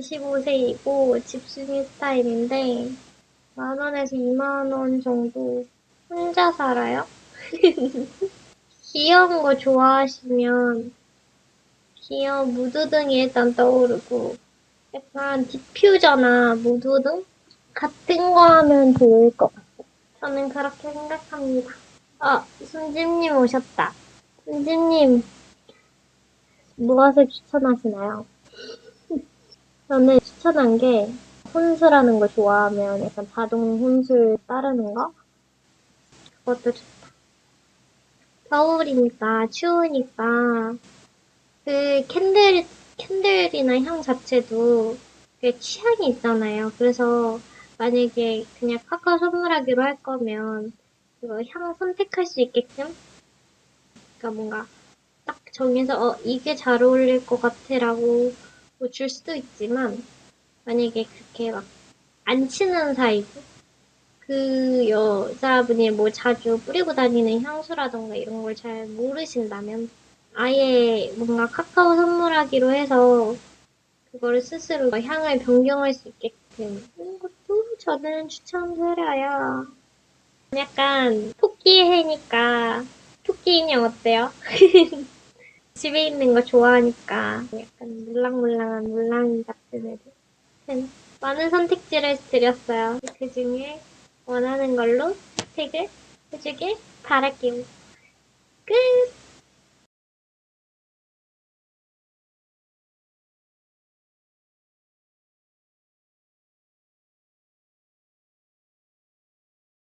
25세이고 집순이 스타일인데 만 원에서 2만 원 정도 혼자 살아요. 귀여운 거 좋아하시면 귀여운 무드등이 일단 떠오르고 약간 디퓨저나 무드등 같은 거 하면 좋을 것 같아요. 저는 그렇게 생각합니다. 아, 순집님 오셨다. 순집님, 무엇을 추천하시나요? 저는 추천한 게 혼술하는 거 좋아하면 약간 자동 혼술 따르는 거? 그것도 좋다. 겨울이니까 추우니까 그 캔들 캔들이나 향 자체도 그 취향이 있잖아요. 그래서 만약에 그냥 카카오 선물하기로 할 거면 그거 향 선택할 수 있게끔 그러니까 뭔가 딱 정해서 어 이게 잘 어울릴 것 같아라고 뭐 줄 수도 있지만 만약에 그렇게 막안 친한 사이고 그 여자분이 뭐 자주 뿌리고 다니는 향수라던가 이런 걸 잘 모르신다면 아예 뭔가 카카오 선물하기로 해서 그거를 스스로 향을 변경할 수 있게끔 하는 것도 저는 추천드려요. 약간 토끼 해니까 토끼 인형 어때요? 집에 있는 거 좋아하니까 약간 물랑물랑한 물랑이 같은 애들. 아무튼 많은 선택지를 드렸어요. 그 중에 원하는 걸로 택을 해주길 바랄게요. 끝!